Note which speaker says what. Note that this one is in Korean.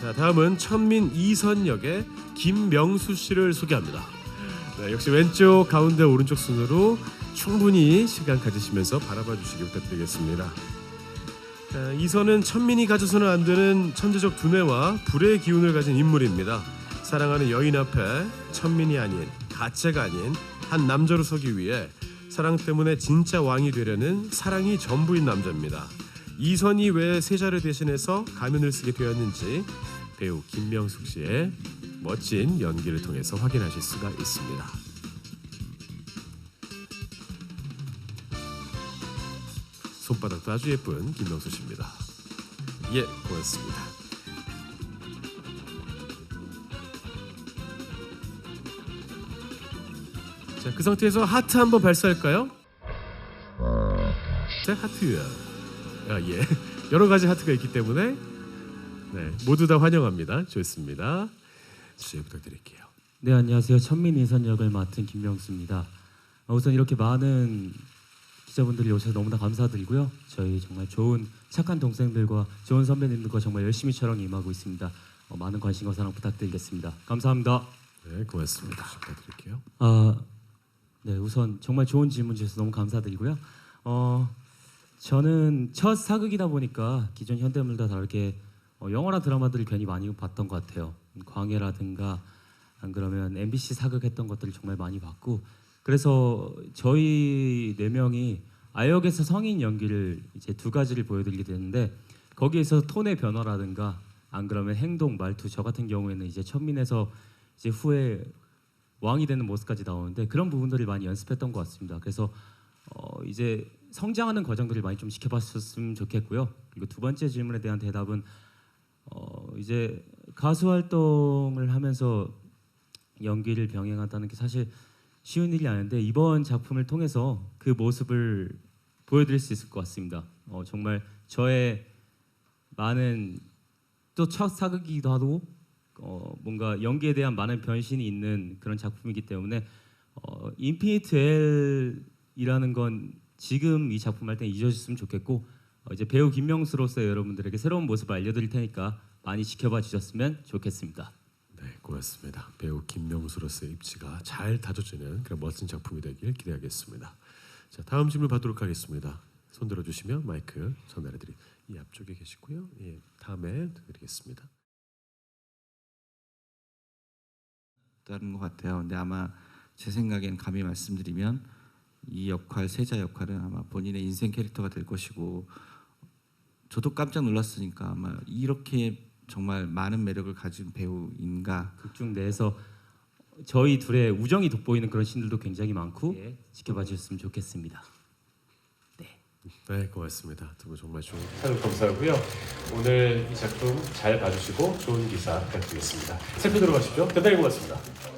Speaker 1: 자, 다음은 천민 이선 역의 김명수 씨를 소개합니다. 네, 역시 왼쪽, 가운데, 오른쪽 순으로 충분히 시간 가지시면서 바라봐 주시기 부탁드리겠습니다. 자, 이선은 천민이 가져서는 안 되는 천재적 두뇌와 불의 기운을 가진 인물입니다. 사랑하는 여인 앞에 천민이 아닌 가짜가 아닌 한 남자로 서기 위해 사랑 때문에 진짜 왕이 되려는 사랑이 전부인 남자입니다. 이선이 왜 세자를 대신해서 가면을 쓰게 되었는지 배우 김명숙 씨의 멋진 연기를 통해서 확인하실 수가 있습니다. 손바닥도 아주 예쁜 김명수 씨입니다. 예, 고맙습니다. 자, 그 상태에서 하트 한번 발사할까요? 자, 하트야. 아, 예. 여러 가지 하트가 있기 때문에 네, 모두 다 환영합니다. 좋습니다. 주의 부탁드릴게요.
Speaker 2: 네 안녕하세요 천민 이선 역을 맡은 김명수입니다. 어, 우선 이렇게 많은 기자분들이 오셔서 너무나 감사드리고요. 저희 정말 좋은 착한 동생들과 좋은 선배님들과 정말 열심히 촬영 임하고 있습니다. 어, 많은 관심과 사랑 부탁드리겠습니다. 감사합니다.
Speaker 1: 네, 고맙습니다. 부탁드릴게요.
Speaker 2: 아, 네 우선 정말 좋은 질문 주셔서 너무 감사드리고요. 어, 저는 첫 사극이다 보니까 기존 현대물과 다르게 어, 영화나 드라마들을 괜히 많이 봤던 것 같아요. 광해라든가 안 그러면 MBC 사극했던 것들을 정말 많이 봤고 그래서 저희 네 명이 아역에서 성인 연기를 이제 두 가지를 보여드리게 되는데 거기에서 톤의 변화라든가 안 그러면 행동 말투 저 같은 경우에는 이제 천민에서 이제 후에 왕이 되는 모습까지 나오는데 그런 부분들을 많이 연습했던 것 같습니다. 그래서 어 이제 성장하는 과정들을 많이 좀 지켜봤었으면 좋겠고요. 그리고 두 번째 질문에 대한 대답은 어 이제 가수 활동을 하면서 연기를 병행한다는 게 사실 쉬운 일이 아닌데 이번 작품을 통해서 그 모습을 보여드릴 수 있을 것 같습니다. 어 정말 저의 많은 또 첫 사극이기도 하고 어, 뭔가 연기에 대한 많은 변신이 있는 그런 작품이기 때문에 어, 인피니트 L이라는 건 지금 이 작품 할 때 잊어주셨으면 좋겠고 어, 이제 배우 김명수로서 여러분들에게 새로운 모습을 알려드릴 테니까 많이 지켜봐 주셨으면 좋겠습니다.
Speaker 1: 네, 고맙습니다. 배우 김명수로서의 입지가 잘 다져지는 그런 멋진 작품이 되길 기대하겠습니다. 자, 다음 질문 받도록 하겠습니다. 손 들어주시면 마이크 전달해드리. 이 앞쪽에 계시고요. 예, 다음에 드리겠습니다.
Speaker 3: 다른 것 같아요. 근데 아마 제 생각엔 감히 말씀드리면 이 역할 세자 역할은 아마 본인의 인생 캐릭터가 될 것이고 저도 깜짝 놀랐으니까 아마 이렇게 정말 많은 매력을 가진 배우인가
Speaker 2: 극중 내에서 저희 둘의 우정이 돋보이는 그런 신들도 굉장히 많고 지켜봐 주셨으면 좋겠습니다.
Speaker 1: 네, 고맙습니다. 두 분 정말 좋은 사극 감사하고요. 오늘 이 작품 잘 봐주시고 좋은 기사 부탁드리겠습니다. 살펴 들어가십시오. 대단히 고맙습니다.